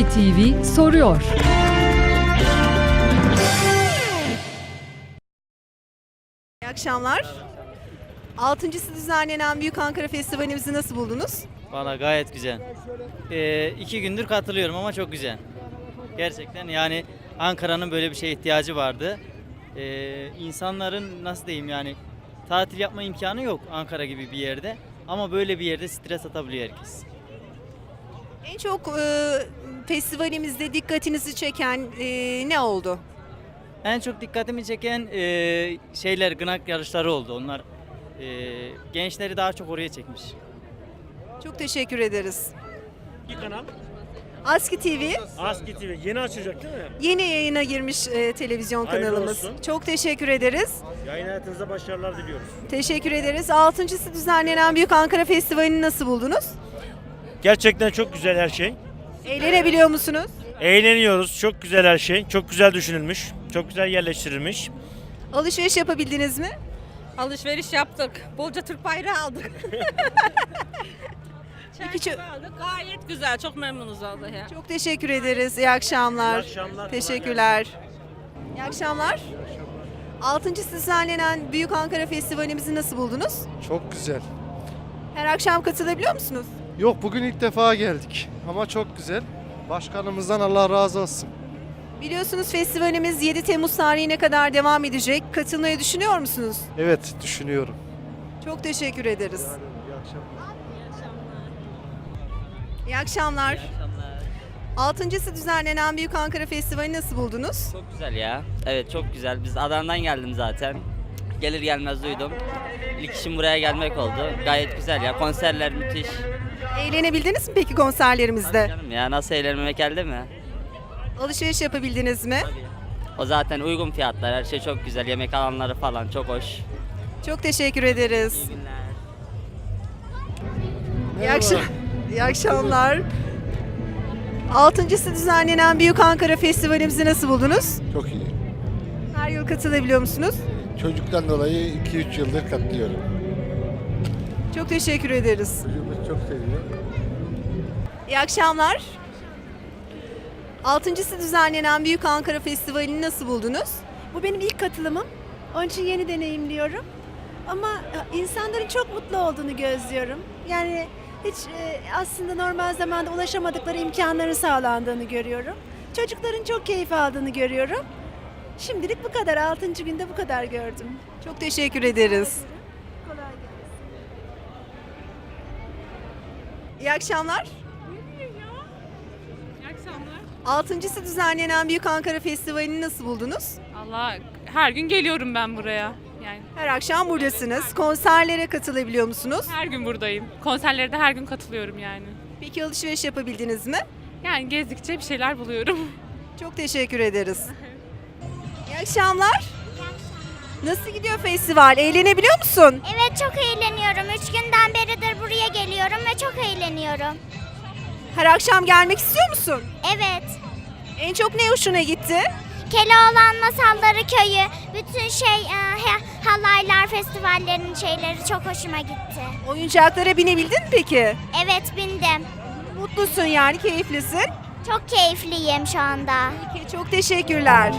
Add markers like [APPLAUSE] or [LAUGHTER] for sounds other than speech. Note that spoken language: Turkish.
ASKİ TV soruyor. İyi akşamlar. Altıncısı düzenlenen Büyük Ankara Festivalimizi nasıl buldunuz? Valla gayet güzel. Ee, iki gündür katılıyorum ama çok güzel. Gerçekten yani Ankara'nın böyle bir şeye ihtiyacı vardı. Ee, insanların nasıl diyeyim yani tatil yapma imkanı yok Ankara gibi bir yerde. Ama böyle bir yerde stres atabiliyor herkes. En çok e, festivalimizde dikkatinizi çeken e, ne oldu? En çok dikkatimi çeken e, şeyler gınak yarışları oldu. Onlar e, gençleri daha çok oraya çekmiş. Çok teşekkür ederiz. İki kanal. ASKİ TV ASKİ TV yeni açılacak değil mi? yeni yayına girmiş e, televizyon Hayırlı kanalımız. olsun. Çok teşekkür ederiz. Yayın hayatınızda başarılar diliyoruz. Teşekkür ederiz. Altıncısı düzenlenen Büyük Ankara Festivali'ni nasıl buldunuz? Gerçekten çok güzel her şey. Eğlenebiliyor musunuz? Eğleniyoruz. Çok güzel her şey. Çok güzel düşünülmüş. Çok güzel yerleştirilmiş. Alışveriş yapabildiniz mi? Alışveriş yaptık. Bolca Türk bayrağı aldık. [LAUGHS] Çok, aldık. Gayet güzel. Çok memnunuz vallahi. ya. çok teşekkür ederiz. İyi akşamlar. İyi akşamlar. Teşekkürler. İyi akşamlar. Altıncısı düzenlenen Büyük Ankara Festivalimizi nasıl buldunuz? Çok güzel. Her akşam katılabiliyor musunuz? Yok bugün ilk defa geldik ama çok güzel. Başkanımızdan Allah razı olsun. Biliyorsunuz festivalimiz 7 Temmuz tarihine kadar devam edecek. Katılmayı düşünüyor musunuz? Evet düşünüyorum. Çok teşekkür ederiz. İyi akşamlar. İyi akşamlar. Altıncısı düzenlenen Büyük Ankara Festivali nasıl buldunuz? Çok güzel ya. Evet çok güzel. Biz Adana'dan geldim zaten. Gelir gelmez duydum. İlk işim buraya gelmek oldu. Gayet güzel ya. Konserler müthiş. Eğlenebildiniz mi peki konserlerimizde? Canım ya nasıl eğlenmemek elde mi? Alışveriş yapabildiniz mi? O zaten uygun fiyatlar. Her şey çok güzel. Yemek alanları falan çok hoş. Çok teşekkür ederiz. İyi günler. İyi, akşam, iyi akşamlar. Altıncısı düzenlenen Büyük Ankara Festivalimizi nasıl buldunuz? Çok iyi. Her yıl katılabiliyor musunuz? Çocuktan dolayı 2-3 yıldır katılıyorum. Çok teşekkür ederiz. Çocuğumuz çok seviyor. İyi akşamlar. Altıncısı düzenlenen Büyük Ankara Festivali'ni nasıl buldunuz? Bu benim ilk katılımım. Onun için yeni deneyimliyorum. Ama e, insanların çok mutlu olduğunu gözlüyorum. Yani hiç e, aslında normal zamanda ulaşamadıkları imkanların sağlandığını görüyorum. Çocukların çok keyif aldığını görüyorum. Şimdilik bu kadar. Altıncı günde bu kadar gördüm. Çok teşekkür ederiz. Kolay İyi akşamlar. İyi akşamlar. Altıncısı düzenlenen Büyük Ankara Festivali'ni nasıl buldunuz? Allah her gün geliyorum ben buraya. Yani Her akşam buradasınız. Konserlere katılabiliyor musunuz? her gün buradayım. Konserlere de her gün katılıyorum yani. Peki alışveriş yapabildiniz mi? Yani gezdikçe bir şeyler buluyorum. [LAUGHS] Çok teşekkür ederiz. [LAUGHS] İyi akşamlar. Nasıl gidiyor festival? Eğlenebiliyor musun? Evet çok eğleniyorum. Üç günden beridir buraya eğleniyorum. Her akşam gelmek istiyor musun? Evet. En çok ne hoşuna gitti? Keloğlan Masalları Köyü, bütün şey e, halaylar festivallerinin şeyleri çok hoşuma gitti. Oyuncaklara binebildin mi peki? Evet bindim. Mutlusun yani, keyiflisin. Çok keyifliyim şu anda. Peki, çok teşekkürler.